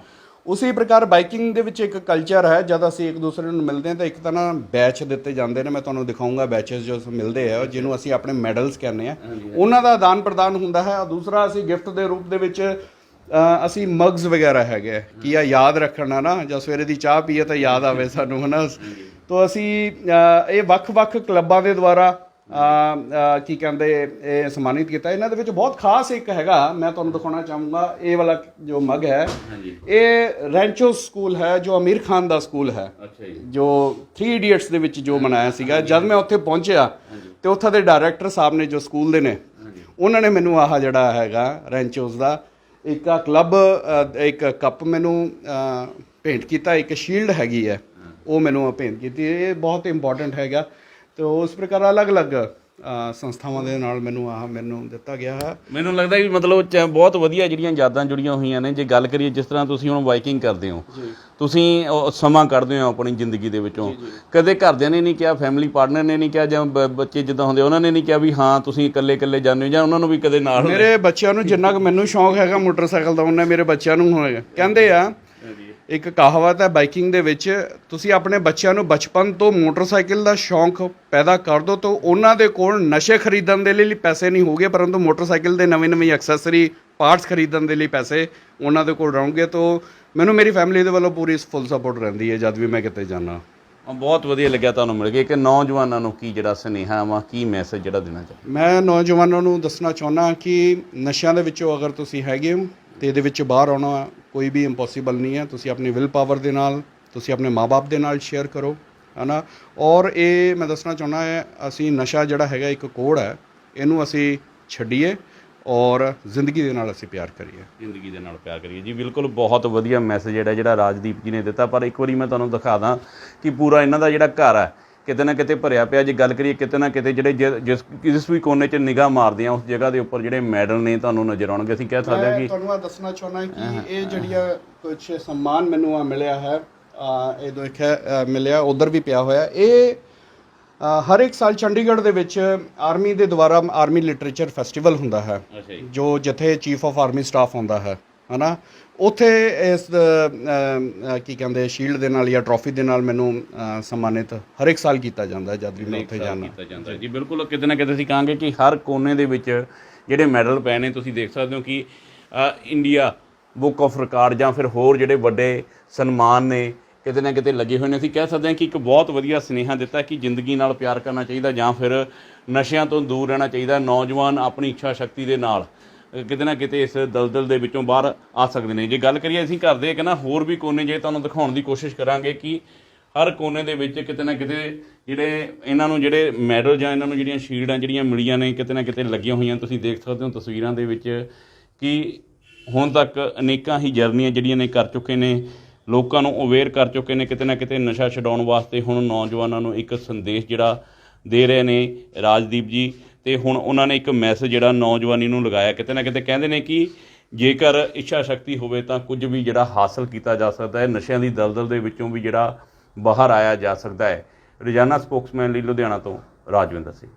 ਉਸੇ ਪ੍ਰਕਾਰ ਬਾਈਕਿੰਗ ਦੇ ਵਿੱਚ ਇੱਕ ਕਲਚਰ ਹੈ ਜਦ ਅਸੀਂ ਇੱਕ ਦੂਸਰੇ ਨੂੰ ਮਿਲਦੇ ਹਾਂ ਤਾਂ ਇੱਕ ਤਾਂ ਨਾ ਬੈਚ ਦਿੱਤੇ ਜਾਂਦੇ ਨੇ ਮੈਂ ਤੁਹਾਨੂੰ ਦਿਖਾਉਂਗਾ ਬੈਚਸ ਜੋ ਮਿਲਦੇ ਆ ਜਿਹਨੂੰ ਅਸੀਂ ਆਪਣੇ ਮੈਡਲਸ ਕਹਿੰਦੇ ਆ। ਉਹਨਾਂ ਦਾ ਆਦਾਨ ਪ੍ਰਦਾਨ ਹੁੰਦਾ ਹੈ। ਔਰ ਦੂਸਰਾ ਅਸੀਂ ਗਿਫਟ ਦੇ ਰੂਪ ਦੇ ਵਿੱਚ ਅਸੀਂ ਮਗਸ ਵਗੈਰਾ ਹੈਗੇ ਕਿ ਆ ਯਾਦ ਰੱਖਣਾ ਨਾ ਜਾਂ ਸਵੇਰੇ ਦੀ ਚਾਹ ਪੀਏ ਤਾਂ ਯਾਦ ਆਵੇ ਸਾਨੂੰ ਹਨਾ? ਤੋਂ ਅਸੀਂ ਇਹ ਵੱਖ-ਵੱਖ ਕਲੱਬਾਂ ਦੇ ਦੁਆਰਾ ਕੀ ਕਹਿੰਦੇ ਇਹ ਸਨਮਾਨਿਤ ਕੀਤਾ। ਇਹਨਾਂ ਦੇ ਵਿੱਚ ਬਹੁਤ ਖਾਸ ਇੱਕ ਹੈਗਾ ਮੈਂ ਤੁਹਾਨੂੰ ਦਿਖਾਉਣਾ ਚਾਹੂੰਗਾ ਇਹ ਵਾਲਾ ਜੋ ਮਗ ਹੈ ਇਹ ਰੈਂਚੋ ਸਕੂਲ ਹੈ ਜੋ ਅਮੀਰ ਖਾਨ ਦਾ ਸਕੂਲ ਹੈ। ਜੀ। ਜੋ 3 ਇਡੀਅਟਸ ਦੇ ਵਿੱਚ ਜੋ ਮਨਾਇਆ ਸੀਗਾ ਜਦ ਮੈਂ ਉੱਥੇ ਪਹੁੰਚਿਆ ਤੇ ਉੱਥੇ ਦੇ ਡਾਇਰੈਕਟਰ ਸਾਹਿਬ ਨੇ ਜੋ ਸਕੂਲ ਦੇ ਨੇ ਉਹਨਾਂ ਨੇ ਮੈਨੂੰ ਆਹ ਜਿਹੜਾ ਹੈਗਾ ਰੈਂਚੋਸ ਦਾ ਇੱਕ ਆ ਕਲੱਬ ਇੱਕ ਕੱਪ ਮੈਨੂੰ ਭੇਂਟ ਕੀਤਾ ਇੱਕ ਸ਼ੀਲਡ ਹੈਗੀ ਹੈ ਉਹ ਮੈਨੂੰ ਭੇਂਟ ਕੀਤੀ। ਇਹ ਬਹੁਤ ਇੰਪੋਰਟੈਂਟ ਹੈਗਾ। ਤੇ ਉਸ ਪ੍ਰਕਾਰ ਅਲੱਗ-ਅਲੱਗ ਸੰਸਥਾਵਾਂ ਦੇ ਨਾਲ ਮੈਨੂੰ ਆਹ ਮੈਨੂੰ ਦਿੱਤਾ ਗਿਆ ਹੈ। ਮੈਨੂੰ ਲੱਗਦਾ ਵੀ ਮਤਲਬ ਚ- ਬਹੁਤ ਵਧੀਆ ਜਿਹੜੀਆਂ ਯਾਦਾਂ ਜੁੜੀਆਂ ਹੋਈਆਂ ਨੇ। ਜੇ ਗੱਲ ਕਰੀਏ ਜਿਸ ਤਰ੍ਹਾਂ ਤੁਸੀਂ ਹੁਣ ਬਾਈਕਿੰਗ ਕਰਦੇ ਹੋ ਤੁਸੀਂ ਉਹ ਸਮਾਂ ਕੱਢਦੇ ਹੋ ਆਪਣੀ ਜ਼ਿੰਦਗੀ ਦੇ ਵਿੱਚੋਂ। ਕਦੇ ਘਰਦਿਆਂ ਨੇ ਨਹੀਂ ਕਿਹਾ ਫੈਮਿਲੀ ਪਾਰਟਨਰ ਨੇ ਨਹੀਂ ਕਿਹਾ ਜਾਂ ਬ- ਬੱਚੇ ਜਿੱਦਾਂ ਹੁੰਦੇ ਉਹਨਾਂ ਨੇ ਨਹੀਂ ਕਿਹਾ ਵੀ ਹਾਂ ਤੁਸੀਂ ਇਕੱਲੇ ਇਕੱਲੇ ਜਾਂਦੇ ਹੋ ਜਾਂ ਉਹਨਾਂ ਨੂੰ ਵੀ ਕਦੇ ਨਾਲ ਮੇਰੇ ਬੱਚਿਆਂ ਨੂੰ ਜਿੰਨਾ ਕੁ ਮੈਨੂੰ ਸ਼ੌਂਕ ਹੈਗਾ ਮੋਟਰਸਾਈਕਲ ਦਾ ਉਹਨਾਂ ਮੇਰੇ ਬੱਚਿਆਂ ਨੂੰ ਹੋਏਗਾ ਕਹਿੰਦੇ ਆ ਇੱਕ ਕਹਾਵਤ ਹੈ ਬਾਈਕਿੰਗ ਦੇ ਵਿੱਚ, ਤੁਸੀਂ ਆਪਣੇ ਬੱਚਿਆਂ ਨੂੰ ਬਚਪਨ ਤੋਂ ਮੋਟਰਸਾਈਕਲ ਦਾ ਸ਼ੌਂਕ ਪੈਦਾ ਕਰ ਦਿਓ ਤਾਂ ਉਹਨਾਂ ਦੇ ਕੋਲ ਨਸ਼ੇ ਖਰੀਦਣ ਦੇ ਲਈ ਪੈਸੇ ਨਹੀਂ ਹੋਗੇ, ਪਰੰਤੂ ਮੋਟਰਸਾਈਕਲ ਦੇ ਨਵੇਂ ਨਵੇਂ ਐਕਸੈਸਰੀ ਪਾਰਟਸ ਖਰੀਦਣ ਦੇ ਲਈ ਪੈਸੇ ਉਹਨਾਂ ਦੇ ਕੋਲ ਰਹੋਗੇ ਤਾਂ ਮੈਨੂੰ ਮੇਰੀ ਫੈਮਿਲੀ ਦੇ ਵੱਲੋਂ ਪੂਰੀ ਫੁੱਲ ਸਪੋਰਟ ਰਹਿੰਦੀ ਹੈ ਜਦ ਵੀ ਮੈਂ ਕਿਤੇ ਜਾਣਾ ਬਹੁਤ ਵਧੀਆ ਲੱਗਿਆ ਤੁਹਾਨੂੰ ਮਿਲ ਕੇ ਕਿ ਨੌਜਵਾਨਾਂ ਨੂੰ ਕੀ ਜਿਹੜਾ ਸੁਨੇਹਾ ਵਾ, ਕੀ ਮੈਸੇਜ ਜਿਹੜਾ ਦੇਣਾ ਚਾਹੁੰਦੇ। ਮੈਂ ਨੌਜਵਾਨਾਂ ਨੂੰ ਦੱਸਣਾ ਚਾਹੁੰਦਾ ਕਿ ਨਸ਼ਿਆਂ ਦੇ ਵਿੱਚੋਂ ਅਗਰ ਤੁਸੀਂ ਹੈਗੇ ਹੋ ਤੇ ਇਹਦੇ ਵਿੱਚ ਬਾਹਰ ਆਉਣਾ ਕੋਈ ਵੀ ਇੰਪੋਸੀਬਲ ਨਹੀਂ ਹੈ। ਤੁਸੀਂ ਆਪਣੀ ਵਿਲ ਪਾਵਰ ਦੇ ਨਾਲ, ਤੁਸੀਂ ਆਪਣੇ ਮਾਪੇ ਦੇ ਨਾਲ ਸ਼ੇਅਰ ਕਰੋ, ਹਨਾ? ਔਰ ਇਹ ਮੈਂ ਦੱਸਣਾ ਚਾਹੁੰਦਾ ਹੈ, ਅਸੀਂ ਨਸ਼ਾ ਜਿਹੜਾ ਹੈਗਾ ਇੱਕ ਕੋੜ ਹੈ, ਇਹਨੂੰ ਅਸੀਂ ਛੱਡੀਏ। ਔਰ ਜ਼ਿੰਦਗੀ ਦੇ ਨਾਲ ਅਸੀਂ ਪਿਆਰ ਕਰੀਏ। ਜ਼ਿੰਦਗੀ ਦੇ ਨਾਲ ਪਿਆਰ ਕਰੀਏ। ਜੀ ਬਿਲਕੁਲ ਬਹੁਤ ਵਧੀਆ ਮੈਸੇਜ ਜਿਹੜਾ ਜਿਹੜਾ ਰਾਜਦੀਪ ਜੀ ਨੇ ਦਿੱਤਾ ਪਰ ਇੱਕ ਵਾਰੀ ਮੈਂ ਤੁਹਾਨੂੰ ਦਿਖਾ ਦਾਂ ਕਿ ਪੂਰਾ ਇਹਨਾਂ ਦਾ ਜਿਹੜਾ ਘਰ ਹੈ ਕਿਤੇ ਨਾ ਕਿਤੇ ਭਰਿਆ ਪਿਆ। ਜੇ ਗੱਲ ਕਰੀਏ ਕਿਤੇ ਨਾ ਕਿਤੇ ਜਿਹੜੇ ਜਿਸ ਜਿਸ ਵੀ ਕੋਨੇ 'ਚ ਨਿਗਾਹ ਮਾਰਦੇ ਆ ਉਸ ਜਗ੍ਹਾ ਦੇ ਉੱਪਰ ਜਿਹੜੇ ਮੈਡਲ ਨੇ ਤੁਹਾਨੂੰ ਨਜ਼ਰ ਆਉਣਗੇ। ਅਸੀਂ ਕਹਿ ਸਕਦੇ ਹਾਂ ਕਿ ਤੁਹਾਨੂੰ ਇਹ ਦੱਸਣਾ ਚਾਹੁੰਦਾ ਕਿ ਇਹ ਜਿਹੜੀਆਂ ਕੁਝ ਸਨਮਾਨ ਮੈਨੂੰ ਆ ਮਿਲਿਆ ਹੈ ਆ, ਇਹ ਦੇਖਿਆ ਅ, ਮਿਲਿਆ ਉਧਰ ਵੀ ਪਿਆ ਹੋਇਆ। ਇਹ ਹਰ ਇੱਕ ਸਾਲ ਚੰਡੀਗੜ੍ਹ ਦੇ ਵਿੱਚ ਆਰਮੀ ਦੇ ਦੁਆਰਾ ਆਰਮੀ ਲਿਟਰੇਚਰ ਫੈਸਟੀਵਲ ਹੁੰਦਾ ਹੈ ਜੀ। ਜਿੱਥੇ ਚੀਫ ਆਫ ਆਰਮੀ ਸਟਾਫ ਆਉਂਦਾ ਹੈ ਹਨਾ? ਉੱਥੇ ਇਸ ਕੀ ਕਹਿੰਦੇ ਸ਼ੀਲਡ ਦੇ ਨਾਲ ਜਾਂ ਟਰੋਫੀ ਦੇ ਨਾਲ ਮੈਨੂੰ ਸਨਮਾਨਿਤ ਹਰ ਇੱਕ ਸਾਲ ਕੀਤਾ ਜਾਂਦਾ ਹੈ ਜਦ ਵੀ ਮੈਂ ਉੱਥੇ ਜਾਂਦਾ। ਕੀਤਾ ਜਾਂਦਾ। ਜੀ ਬਿਲਕੁਲ ਕਿਤੇ ਨਾ ਕਿਤੇ ਅਸੀਂ ਕਹਾਂਗੇ ਕਿ ਹਰ ਕੋਨੇ ਦੇ ਵਿੱਚ ਜਿਹੜੇ ਮੈਡਲ ਪਏ ਨੇ ਤੁਸੀਂ ਦੇਖ ਸਕਦੇ ਹੋ ਕਿ ਇੰਡੀਆ ਬੁੱਕ ਆਫ ਰਿਕਾਰਡ ਜਾਂ ਫਿਰ ਹੋਰ ਜਿਹੜੇ ਵੱਡੇ ਸਨਮਾਨ ਨੇ ਕਿਤੇ ਨਾ ਕਿਤੇ ਲੱਗੇ ਹੋਏ ਨੇ। ਅਸੀਂ ਕਹਿ ਸਕਦੇ ਹਾਂ ਕਿ ਇੱਕ ਬਹੁਤ ਵਧੀਆ ਸੁਨੇਹਾ ਦਿੱਤਾ ਕਿ ਜ਼ਿੰਦਗੀ ਨਾਲ ਪਿਆਰ ਕਰਨਾ ਚਾਹੀਦਾ ਜਾਂ ਫਿਰ ਨਸ਼ਿਆਂ ਤੋਂ ਦੂਰ ਰਹਿਣਾ ਚਾਹੀਦਾ, ਨੌਜਵਾਨ ਆਪਣੀ ਇੱਛਾ ਸ਼ਕਤੀ ਦੇ ਨਾਲ। ਕਿਤੇ ਨਾ ਕਿਤੇ ਇਸ ਦਲਦਲ ਦੇ ਵਿੱਚੋਂ ਬਾਹਰ ਆ ਸਕਦੇ ਨੇ। ਜੇ ਗੱਲ ਕਰੀਏ ਅਸੀਂ ਕਰਦੇ ਕਿ ਨਾ ਹੋਰ ਵੀ ਕੋਨੇ ਜੇ ਤੁਹਾਨੂੰ ਦਿਖਾਉਣ ਦੀ ਕੋਸ਼ਿਸ਼ ਕਰਾਂਗੇ ਕਿ ਹਰ ਕੋਨੇ ਦੇ ਵਿੱਚ ਕਿਤੇ ਨਾ ਕਿਤੇ ਜਿਹੜੇ ਇਹਨਾਂ ਨੂੰ ਜਿਹੜੇ ਮੈਡਲ ਜਾਂ ਇਹਨਾਂ ਨੂੰ ਜਿਹੜੀਆਂ ਸ਼ੀਲਡਾਂ, ਜਿਹੜੀਆਂ ਮਿਲੀਆਂ ਨੇ, ਕਿਤੇ ਨਾ ਕਿਤੇ ਲੱਗੀਆਂ ਹੋਈਆਂ। ਤੁਸੀਂ ਦੇਖ ਸਕਦੇ ਹੋ ਤਸਵੀਰਾਂ ਦੇ ਵਿੱਚ ਕਿ ਹੁਣ ਤੱਕ ਅਨੇਕਾਂ ਹੀ ਜਰਨੀਆਂ ਜਿਹੜੀਆਂ ਨੇ ਕਰ ਚੁੱਕੇ ਨੇ। ਲੋਕਾਂ ਨੂੰ ਅਵੇਅਰ ਕਰ ਚੁੱਕੇ ਨੇ ਕਿਤੇ ਨਾ ਕਿਤੇ ਨਸ਼ਾ ਛਡਾਉਣ ਵਾਸਤੇ ਹੁਣ ਨੌਜਵਾਨਾਂ ਨੂੰ ਇੱਕ ਸੰਦੇਸ਼ ਜਿਹੜਾ ਦੇ ਰਹੇ ਨੇ ਰਾਜਦੀਪ ਜੀ, ਤੇ ਹੁਣ ਉਹਨਾਂ ਨੇ ਇੱਕ ਮੈਸੇਜ ਜਿਹੜਾ ਨੌਜਵਾਨੀ ਨੂੰ ਲਗਾਇਆ। ਕਿਤੇ ਨਾ ਕਿਤੇ ਕਹਿੰਦੇ ਨੇ ਕਿ ਜੇਕਰ ਇੱਛਾ ਸ਼ਕਤੀ ਹੋਵੇ ਤਾਂ ਕੁਝ ਵੀ ਜਿਹੜਾ ਹਾਸਲ ਕੀਤਾ ਜਾ ਸਕਦਾ ਹੈ, ਨਸ਼ਿਆਂ ਦੀ ਦਲਦਲ ਦੇ ਵਿੱਚੋਂ ਵੀ ਜਿਹੜਾ ਬਾਹਰ ਆਇਆ ਜਾ ਸਕਦਾ ਹੈ। ਰੋਜ਼ਾਨਾ ਸਪੋਕਸਮੈਨ ਲਈ ਲੁਧਿਆਣਾ ਤੋਂ ਰਾਜਵਿੰਦਰ ਸਿੰਘ।